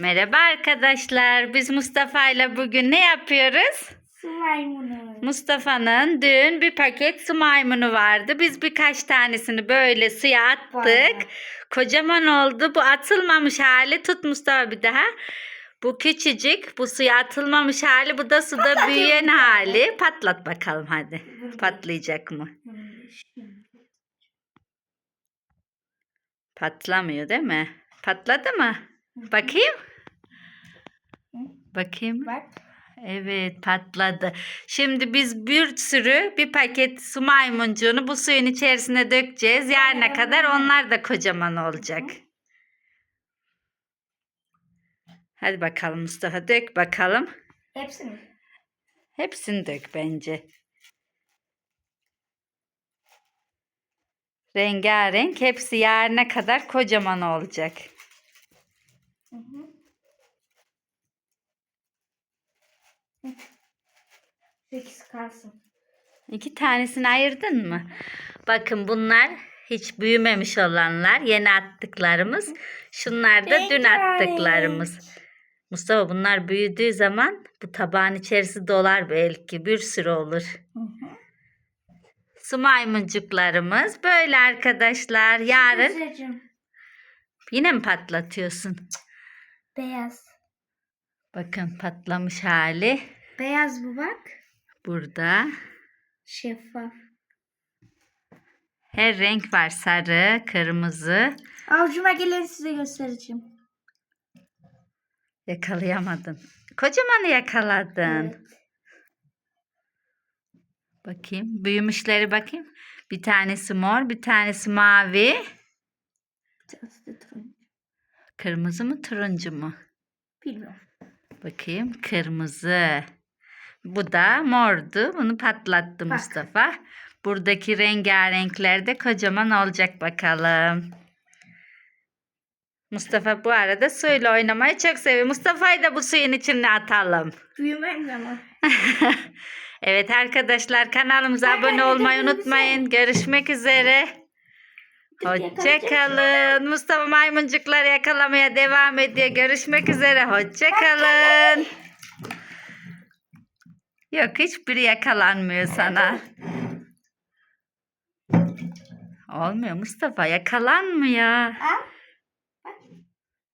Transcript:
Merhaba arkadaşlar. Biz Mustafa ile bugün ne yapıyoruz? Su maymunu. Mustafa'nın dün bir paket su maymunu vardı. Biz birkaç tanesini böyle suya attık. Vay. Kocaman oldu. Bu atılmamış hali. Tut Mustafa bir daha. Bu küçücük. Bu suya atılmamış hali. Bu da suda büyüyen hali. Patlat bakalım hadi. Patlayacak mı? Patlamıyor değil mi? Patladı mı? Bakayım. Bakayım. Bak. Evet patladı. Şimdi biz bir sürü bir paket su maymuncuğunu bu suyun içerisine dökeceğiz. Yarına kadar onlar da kocaman olacak. Hadi bakalım Mustafa dök bakalım. Hepsini. Hepsini dök bence. Rengarenk hepsi yarına kadar kocaman olacak. Hı hı. Hı. Sekiz kalsın. İki tanesini ayırdın mı? Bakın bunlar hiç büyümemiş olanlar. Yeni attıklarımız. Şunlar da dün attıklarımız. Mustafa bunlar büyüdüğü zaman bu tabağın içerisi dolar belki. Bir sürü olur. Hı hı. Su maymuncuklarımız böyle arkadaşlar. Yarın Güzelcim. yine mi patlatıyorsun? Beyaz. Bakın patlamış hali. Beyaz bu bak. Burada. Şeffaf. Her renk var. Sarı, kırmızı. Avcuma gelin size göstereceğim. Yakalayamadın. Kocamanı yakaladın. Evet. Bakayım. Büyümüşleri bakayım. Bir tanesi mor, bir tanesi mavi. Bir tanesi de turuncu. Kırmızı mı, turuncu mu? Bilmiyorum. Bakayım. Kırmızı. Bu da mordu. Bunu patlattı Bak. Mustafa. Buradaki rengarenkler de kocaman olacak bakalım. Mustafa bu arada suyla oynamayı çok seviyor. Mustafa'yı da bu suyun içine atalım. Büyümem ama. Evet arkadaşlar kanalımıza abone olmayı unutmayın. Görüşmek üzere. Hoşçakalın. Mustafa maymuncukları yakalamaya devam ediyor. Görüşmek üzere. Hoşçakalın. Yok hiçbiri yakalanmıyor sana. Olmuyor Mustafa yakalanmıyor. Ha?